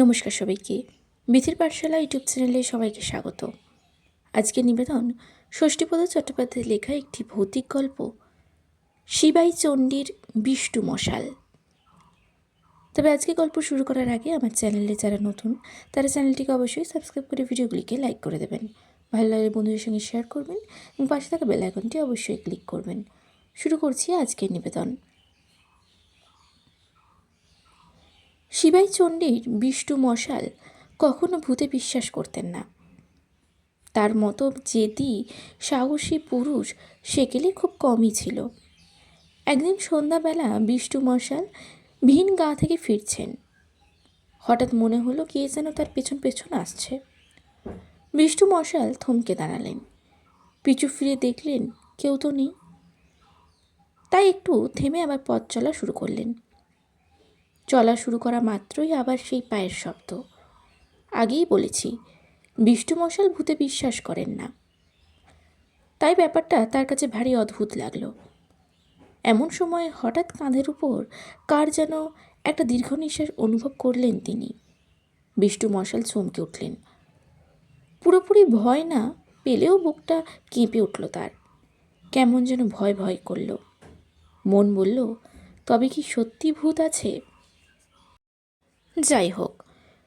নমস্কার সবাইকে। মিথির পাঠশালা ইউটিউব চ্যানেলে সবাইকে স্বাগত। আজকের নিবেদন ষষ্ঠীপদ চট্টোপাধ্যায়ের লেখা একটি ভৌতিক গল্প, শিবাই চণ্ডীর বিষ্টু মশাল। তবে আজকে গল্প শুরু করার আগে আমার চ্যানেলে যারা নতুন, তারা চ্যানেলটিকে অবশ্যই সাবস্ক্রাইব করে ভিডিওগুলিকে লাইক করে দেবেন। ভালো লাগলে বন্ধুদের সঙ্গে শেয়ার করবেন এবং পাশে থাকা বেল আইকনটি অবশ্যই ক্লিক করবেন। শুরু করছি আজকের নিবেদন। শিবাই চণ্ডীর বিষ্টু মশাল কখনো ভূতে বিশ্বাস করতেন না। তার মতো জেদি, সাহসী পুরুষ সেকেলে খুব কমই ছিল। একদিন সন্ধ্যাবেলা বিষ্টু মশাল ভিন গা থেকে ফিরছেন। হঠাৎ মনে হলো কে যেন তার পেছন পেছন আসছে। বিষ্টু মশাল থমকে দাঁড়ালেন। পিছু ফিরে দেখলেন কেউ তো নেই। তাই একটু থেমে আবার পথ চলা শুরু করলেন। চলা শুরু করা মাত্রই আবার সেই পায়ের শব্দ। আগেই বলেছি, বিষ্ণু মশাল ভূতে বিশ্বাস করেন না। তাই ব্যাপারটা তার কাছে ভারী অদ্ভুত লাগল। এমন সময় হঠাৎ কাঁধের উপর কার যেন একটা দীর্ঘ নিঃশ্বাস অনুভব করলেন তিনি। বিষ্ণু মশাল চমকে উঠলেন। পুরোপুরি ভয় না পেলেও বুকটা কেঁপে উঠল তার। কেমন যেন ভয় ভয় করল। মন বলল, তবে কি সত্যি ভূত আছে? যাই হোক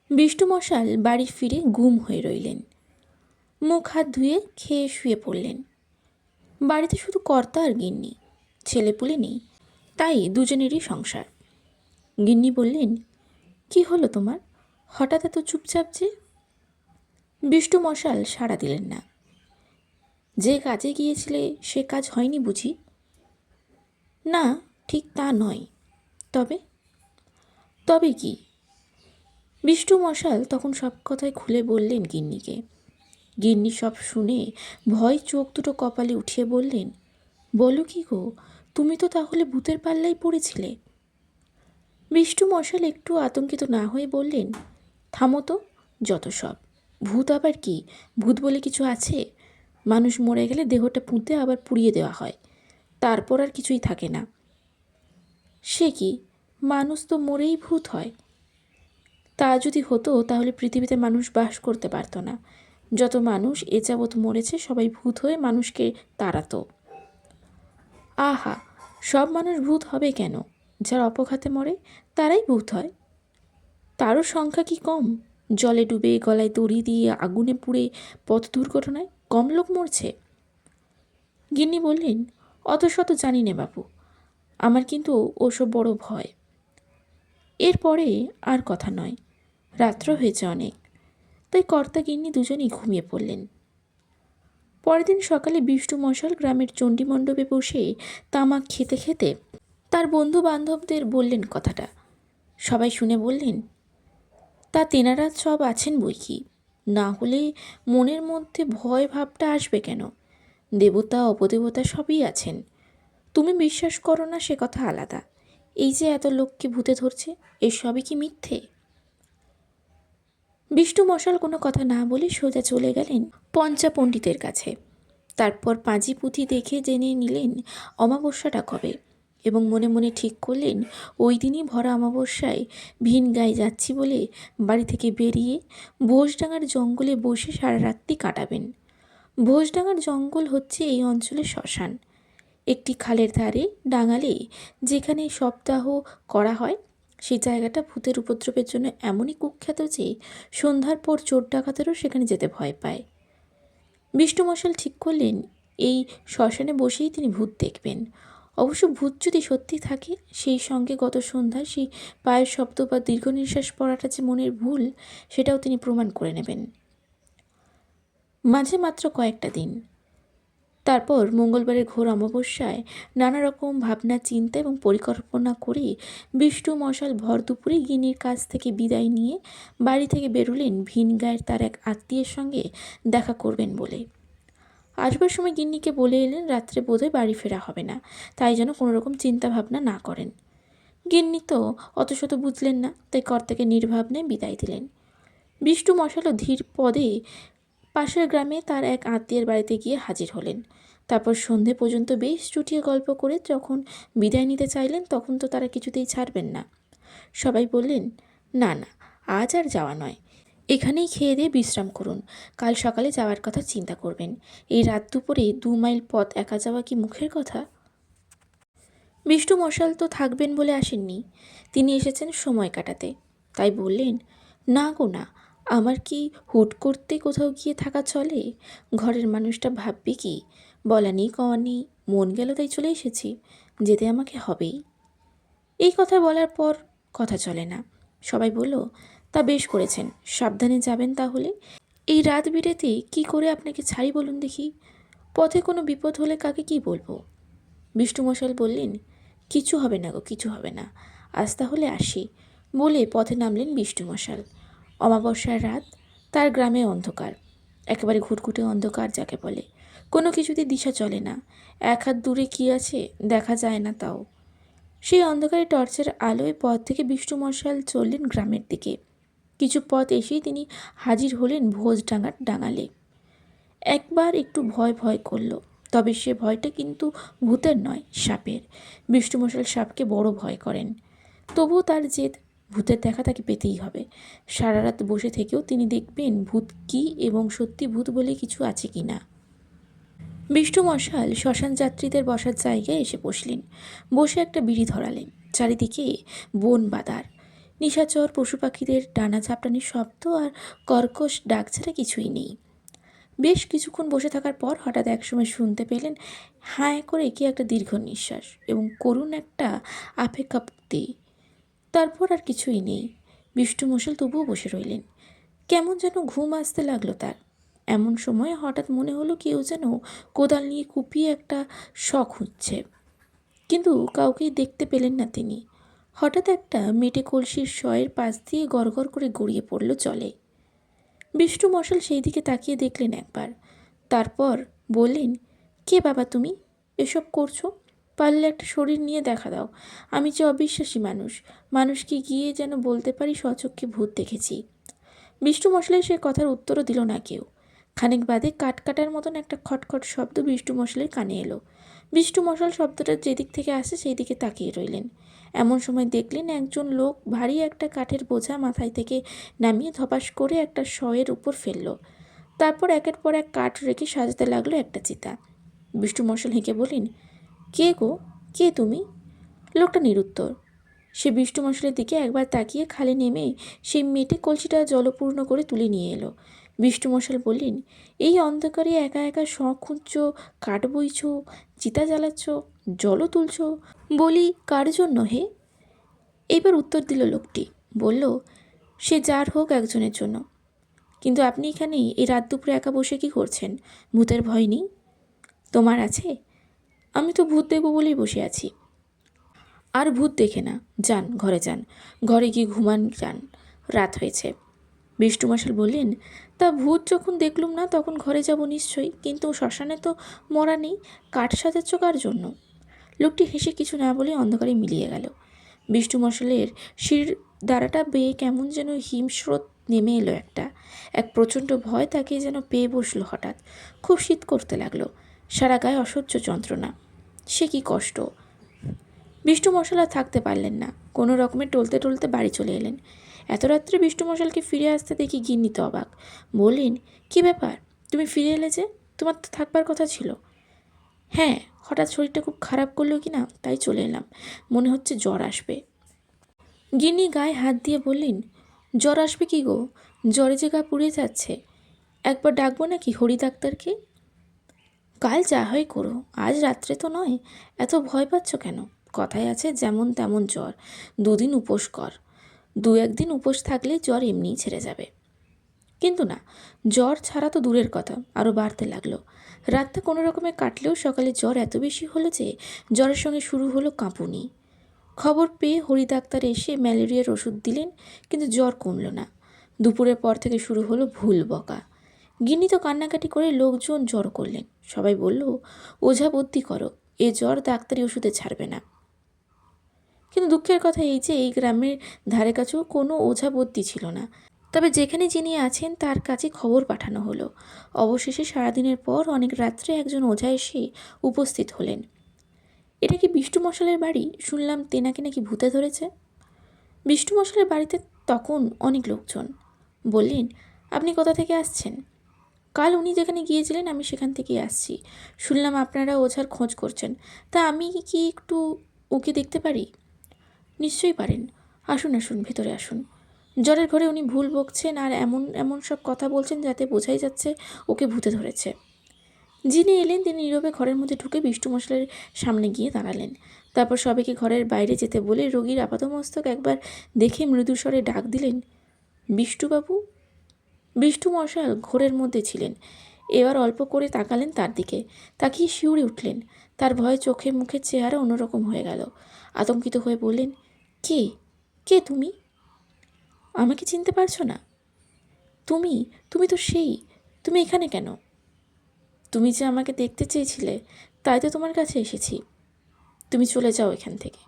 বিষ্ণু মশাল বাড়ি ফিরে গুম হয়ে রইলেন। মুখ হাত ধুয়ে খেয়ে শুয়ে পড়লেন। বাড়িতে শুধু কর্তা আর গিন্নি, ছেলেপুলে নেই, তাই দুজনেরই সংসার। গিন্নি বললেন, কি হলো তোমার? হঠাৎ এত চুপচাপ যে? বিষ্ণু মশাল সাড়া দিলেন না। যে কাজে গিয়েছিলে সে কাজ হয়নি বুঝি? না, ঠিক তা নয়। তবে? তবে কি? বিষ্ণু মশাল তখন সব কথাই খুলে বললেন গিন্নিকে। গিন্নি সব শুনে ভয় চোখ দুটো কপালে উঠিয়ে বললেন, বলো কি গো, তুমি তো তাহলে ভূতের পাল্লাই পড়েছিলে? বিষ্ণু মশাল একটু আতঙ্কিত না হয়ে বললেন, থামো তো, যত সব। ভূত আবার কি? ভূত বলে কিছু আছে? মানুষ মরে গেলে দেহটা পুঁতে আবার পুড়িয়ে দেওয়া হয়। তারপর আর কিছুই থাকে না। সে কি? মানুষ তো মরেই ভূত হয়। তা যদি হতো, তাহলে পৃথিবীতে মানুষ বাস করতে পারতো না। যত মানুষ, এ যাবৎ মরেছে, সবাই ভূত হয়ে মানুষকে তাড়াতো। আহা, সব মানুষ ভূত হবে কেন? যারা অপঘাতে মরে, তারাই ভূত হয়। তারও সংখ্যা কি কম? জলে ডুবে, গলায় দড়ি দিয়ে, আগুনে পুড়ে, পথ দুর্ঘটনায় কম লোক মরছে? গিন্নি বললেন, অত শত জানি নে বাবু আমার কিন্তু ওসব বড় ভয়। এরপরে আর কথা নয়। রাত্র হয়েছে অনেক। তাই কর্তা গিন্নি দুজনেই ঘুমিয়ে পড়লেন। পরের দিন সকালে বিষ্ণু মশাল গ্রামের চণ্ডী মণ্ডপে বসে তামাক খেতে খেতে তার বন্ধু বান্ধবদের বললেন কথাটা। সবাই শুনে বললেন, তা তেনারা সব আছেন বই কি? না হলে মনের মধ্যে ভয় ভাবটা আসবে কেন? দেবতা, অপদেবতা সবই আছেন। তুমি বিশ্বাস করো না সে কথা আলাদা। এই যে এত লোককে ভূতে ধরছে, এসবই কি মিথ্যে? বিষ্ণু মশাল কোনো কথা না বলে সোজা চলে গেলেন পঞ্চা পণ্ডিতের কাছে। তারপর পাঁজি পুঁথি দেখে জেনে নিলেন অমাবস্যাটা কবে এবং মনে মনে ঠিক করলেন, ওই দিনই ভরা অমাবস্যায় ভিন গায়ে যাচ্ছি বলে বাড়ি থেকে বেরিয়ে ভোজডাঙ্গার জঙ্গলে বসে সারা রাত্রি কাটাবেন। ভোজডাঙ্গার জঙ্গল হচ্ছে এই অঞ্চলের শ্মশান। একটি খালের ধারে ডাঙালে যেখানে সপ্তাহ করা হয় সেই জায়গাটা ভূতের উপদ্রবের জন্য এমনই কুখ্যাত যে সন্ধ্যার পর চোর ডাকাতেরও সেখানে যেতে ভয় পায়। বিষ্ণু মশাল ঠিক করলেন, এই শ্মশানে বসেই তিনি ভূত দেখবেন। অবশ্য ভূত যদি সত্যি থাকে, সেই সঙ্গে গত সন্ধ্যায় সেই পায়ের শব্দ বা দীর্ঘ নিঃশ্বাস পড়াটা যে মনের ভুল, সেটাও তিনি প্রমাণ করে নেবেন। মাঝে মাত্র কয়েকটা দিন তারপর মঙ্গলবারের ঘোর অমাবস্যায় নানা রকম ভাবনা, চিন্তা এবং পরিকল্পনা করে বিষ্ণু মশাল ভর দুপুরে গিনির কাছ থেকে বিদায় নিয়ে বাড়ি থেকে বেরোলেন ভিন গায়ের তার এক আত্মীয়ের সঙ্গে দেখা করবেন বলে। আসবার সময় গিন্নিকে বলে এলেন, রাত্রে বোধহয় বাড়ি ফেরা হবে না, তাই যেন কোনো রকম চিন্তা ভাবনা না করেন। গিন্নি তো অত শত বুঝলেন না, তাই কর্তাকে নির্ভাবনে বিদায় দিলেন। বিষ্ণু মশালও ধীর পদে পাশের গ্রামে তার এক আত্মীয়ের বাড়িতে গিয়ে হাজির হলেন। তারপর সন্ধে পর্যন্ত বেশ চুটিয়ে গল্প করে যখন বিদায় নিতে চাইলেন, তখন তো তারা কিছুতেই ছাড়বেন না। সবাই বললেন, না না, আজ আর যাওয়া নয়। এখানেই খেয়ে দিয়ে বিশ্রাম করুন। কাল সকালে যাওয়ার কথা চিন্তা করবেন। এই রাত দুপুরে দু মাইল পথ একা যাওয়া কি মুখের কথা? বিষ্ণু মশাল তো থাকবেন বলে আসেননি। তিনি এসেছেন সময় কাটাতে। তাই বললেন, না গো, না আমার কি হুট করতে কোথাও গিয়ে থাকা চলে? ঘরের মানুষটা ভাববে কি? বলা নেই, কওয়া নেই, মন গেল তাই চলে এসেছি, যেতে আমাকে হবেই। এই কথা বলার পর কথা চলে না। সবাই বলল, তা বেশ করেছেন, সাবধানে যাবেন তাহলে। এই রাত বিরেতে কি করে আপনাকে ছাড়ি বলুন দেখি? পথে কোনো বিপদ হলে কাকে কি বলব? বিষ্ণুমশাল বললেন, কিছু হবে না গো, কিছু হবে না। আজ তাহলে আসি। বলে পথে নামলেন বিষ্ণুমশাল অমাবস্যার রাত, তার গ্রামে অন্ধকার। একেবারে ঘুটঘুটে অন্ধকার যাকে বলে। কোনো কিছুতে দিশা চলে না। এক হাত দূরে কী আছে দেখা যায় না তাও। সেই অন্ধকারে টর্চের আলোয় পথ থেকে বিষ্ণু মশাল চললেন গ্রামের দিকে। কিছু পথ এসেই তিনি হাজির হলেন ভোজডাঙ্গার ডাঙালে। একবার একটু ভয় ভয় করল, তবে সে ভয়টা কিন্তু ভূতের নয়, সাপের। বিষ্ণুমশাল সাপকে বড় ভয় করেন। তবুও তার জেদ ভূতের দেখা তাকে পেতেই হবে। সারা রাত বসে থেকেও তিনি দেখবেন ভূত কী এবং সত্যি ভূত বলে কিছু আছে কি না। বিষ্ণু মশাল শ্মশান যাত্রীদের বসার জায়গায় এসে বসলেন। বসে একটা বিড়ি ধরালেন। চারিদিকে বন বাদার। নিশাচর পশু পাখিদের ডানা ঝাপটানির শব্দ আর কর্কশ ডাক ছাড়া কিছুই নেই। বেশ কিছুক্ষণ বসে থাকার পর হঠাৎ একসময় শুনতে পেলেন, হাঁ করে কি একটা দীর্ঘ নিঃশ্বাস এবং করুণ একটা আপেক্ষাপ্তি তারপর আর কিছুই নেই। বিষ্ণু মশাল তবুও বসে রইলেন। কেমন যেন ঘুম আসতে লাগল তার। এমন সময় হঠাৎ মনে হলো কেউ যেন কোদাল নিয়ে কুপিয়ে একটা শখ হচ্ছে। কিন্তু কাউকেই দেখতে পেলেন না তিনি। হঠাৎ একটা মেটে কলসির শয়ের পাশ দিয়ে গড়গড় করে গড়িয়ে পড়ল জলে। বিষ্ণু মশাল সেই দিকে তাকিয়ে দেখলেন একবার। তারপর বললেন, কে বাবা তুমি? এসব করছ? পারলে একটা শরীর নিয়ে দেখা দাও। আমি যে অবিশ্বাসী মানুষ, মানুষকে গিয়ে যেন বলতে পারি স্বচক্ষে ভূত দেখেছি। বিষ্ণু মশলাই সে কথার উত্তরও দিল না কেউ। খানিক বাদে কাট কাটার মতন একটা খটখট শব্দ বিষ্ণু মশালের কানে এলো। বিষ্ণু মশাল শব্দটা যেদিক থেকে আসে সেই দিকে তাকিয়ে রইলেন। এমন সময় দেখলেন একজন লোক ভারী একটা কাঠের বোঝা মাথায় থেকে নামিয়ে ধপাস করে একটা শয়ের উপর ফেলল। তারপর একের পর এক কাঠ রেখে সাজাতে লাগল একটা চিতা। বিষ্ণু মশাল হেঁকে বলেন কে গো? কে তুমি? লোকটা নিরুত্তর। সে বিষ্ণু মশালের দিকে একবার তাকিয়ে খালে নেমে সেই মেটে কলসিটা জলপূর্ণ করে তুলে নিয়ে এলো। বিষ্ণু মশাল বললেন, এই অন্ধকারে একা একা শখ খুঁজছ কাঠ বইছ চিতা জ্বালাচ্ছ, জলও তুলছ, বলি কার জন্য হে? এবার উত্তর দিল লোকটি, বলল, সে যার হোক একজনের জন্য। কিন্তু আপনি এখানে এই রাত দুপুরে একা বসে কি করছেন? ভূতের ভয় নেই? তোমার আছে? আমি তো ভূত দেখব বলেই বসে আছি। আর ভূত দেখে না। যান, ঘরে যান। ঘরে গিয়ে ঘুমান যান। রাত হয়েছে। বিষ্ণু মশাল বললেন, তা ভূত যখন দেখলুম না, তখন ঘরে যাব নিশ্চয়ই। কিন্তু শ্মশানে তো মরা নেই। কাঠ সাজাচ্ছ কার জন্য? লোকটি হেসে কিছু না বলে অন্ধকারে মিলিয়ে গেল। বিষ্ণু মশালের শির দ্বারাটা বেয়ে কেমন যেন হিমস্রোত নেমে এলো একটা। এক প্রচণ্ড ভয় তাকে যেন পেয়ে বসল হঠাৎ। খুব শীত করতে লাগল। সারা গায়ে অসহ্য যন্ত্রণা। সে কি কষ্ট? বিষ্ণু মশাল থাকতে পারলেন না। কোনো রকমে টলতে টলতে বাড়ি চলে এলেন। এত রাত্রে বিষ্ণু মশালকে ফিরে আসতে দেখি গিন্নিত অবাক। বললেন, কি ব্যাপার? তুমি ফিরে এলে যে? তোমার তো থাকবার কথা ছিল। হ্যাঁ হঠাৎ শরীরটা খুব খারাপ করল কি না? তাই চলে এলাম। মনে হচ্ছে জ্বর আসবে। গিন্নি গায়ে হাত দিয়ে বললেন, জ্বর আসবে কি গো? জ্বরে যে গা পুড়ে যাচ্ছে। একবার ডাকবো নাকি হরি ডাক্তারকে? কাল যা হয় করো, আজ রাত্রে তো নয়, এত ভয় পাচ্ছ কেন? কথায় আছে যেমন তেমন জ্বর, দুদিন উপোস কর। দু একদিন উপোস থাকলে জ্বর এমনিই ছেড়ে যাবে। কিন্তু না, জ্বর ছাড়া তো দূরের কথা আরও বাড়তে লাগল। রাতটা কোনো রকমে কাটলেও সকালে জ্বর এত বেশি হলো যে, জ্বরের সঙ্গে শুরু হলো কাঁপুনি। খবর পেয়ে হরি ডাক্তার এসে ম্যালেরিয়ার ওষুধ দিলেন, কিন্তু জ্বর কমল না। দুপুরের পর থেকে শুরু হলো ভুল বকা। গিন্নি তো কান্নাকাটি করে লোকজন জ্বর করলেন। সবাই বলল, ওঝা বুদ্ধি করো, এ জ্বর ডাক্তারি ওষুধে ছাড়বে না। কিন্তু দুঃখের কথা এই যে, এই গ্রামের ধারে কাছেও কোনো ওঝা বদ্যি ছিল না। তবে যেখানে যিনি আছেন, তার কাছে খবর পাঠানো হলো। অবশেষে সারাদিনের পর অনেক রাত্রে একজন ওঝা এসে উপস্থিত হলেন। এটা কি বিষ্ণু মশালের বাড়ি? শুনলাম তেনাকে নাকি ভূতে ধরেছে। বিষ্ণু মশালের বাড়িতে তখন অনেক লোকজন। বললেন, আপনি কোথা থেকে আসছেন? কাল উনি যেখানে গিয়েছিলেন, আমি সেখান থেকেই আসছি। শুনলাম আপনারা ওঝার খোঁজ করছেন। তা আমি কি একটু ওকে দেখতে পারি? নিশ্চয়ই পারেন। আসুন আসুন, ভেতরে আসুন। জ্বরের ঘরে উনি ভুল বকছেন আর এমন এমন সব কথা বলছেন যাতে বোঝাই যাচ্ছে ওকে ভূতে ধরেছে। যিনি এলেন, তিনি নীরবে ঘরের মধ্যে ঢুকে বিষ্ণু মশলার সামনে গিয়ে দাঁড়ালেন। তারপর সবাইকে ঘরের বাইরে যেতে বলে রোগীর আপাতমস্তক একবার দেখে মৃদুস্বরে ডাক দিলেন বিষ্টুবাবু বিষ্টু মশাল ঘোরের মধ্যে ছিলেন। এবার অল্প করে তাকালেন তার দিকে। তাকিয়ে শিউরে উঠলেন। তার ভয়ে চোখে মুখের চেহারা অন্যরকম হয়ে গেল। আতঙ্কিত হয়ে বললেন, কে? কে তুমি? আমাকে চিনতে পারছ না? তুমি? তুমি তো সেই। তুমি এখানে কেন? তুমি যে আমাকে দেখতে চেয়েছিলে, তাই তো তোমার কাছে এসেছি। তুমি চলে যাও এখান থেকে।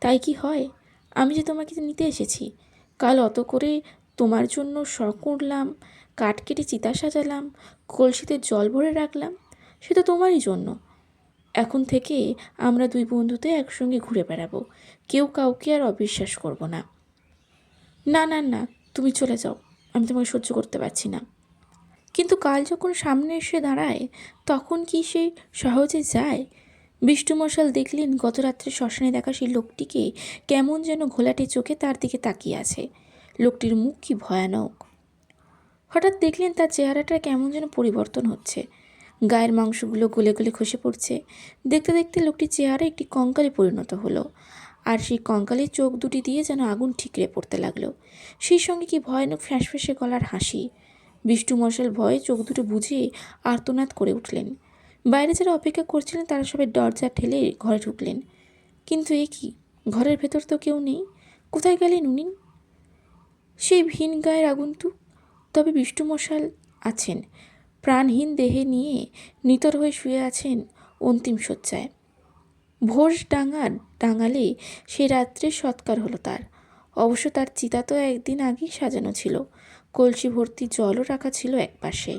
তাই কি হয়? আমি যে তোমাকে নিতে এসেছি। কাল অত করে তোমার জন্য শখ করলাম, কাঠ কেটে চিতা সাজালাম, কলসিতে জল ভরে রাখলাম, সে তো তোমারই জন্য। এখন থেকে আমরা দুই বন্ধুতে একসঙ্গে ঘুরে বেড়াবো, কেউ কাউকে আর অবিশ্বাস করব না। না না না, তুমি চলে যাও, আমি তোমাকে সহ্য করতে পারছি না। কিন্তু কাল যখন সামনে এসে দাঁড়ায়, তখন কি সে সহজে যায়? বিষ্ণুমশাল দেখলেন গত রাত্রে শ্মশানে দেখা সেই লোকটিকে কেমন যেন ঘোলাটে চোখে তার দিকে তাকিয়ে আছে। লোকটির মুখ কি ভয়ানক? হঠাৎ দেখলেন তার চেহারাটা কেমন যেন পরিবর্তন হচ্ছে। গায়ের মাংসগুলো গলে গলে খসে পড়ছে। দেখতে দেখতে লোকটির চেহারা একটি কঙ্কালে পরিণত হলো। আর সেই কঙ্কালের চোখ দুটি দিয়ে যেন আগুন ঠিকরে পড়তে লাগল। সেই সঙ্গে কি ভয়ানক ফ্যাঁসফ্যাঁসে গলার হাসি। বিষ্ণু মশাল ভয়ে চোখ দুটো বুঝে আর্তনাদ করে উঠলেন। বাইরে যারা অপেক্ষা করছিলেন তারা সবাই দরজা ঠেলে ঘরে ঢুকলেন। কিন্তু এ কি? ঘরের ভেতর তো কেউ নেই। কোথায় গেলেন উনি? সেই ভিন গায়ের আগন্তুক। তবে বিষ্ণুমশাল আছেন। প্রাণহীন দেহে নিয়ে নিতর হয়ে শুয়ে আছেন অন্তিম শয্যায়। ভোজ ডাঙার ডাঙালে সে রাত্রে সৎকার হলো তার। অবশ্য তার চিতা তো একদিন আগেই সাজানো ছিল। কলসি ভর্তি জলও রাখা ছিল একপাশে।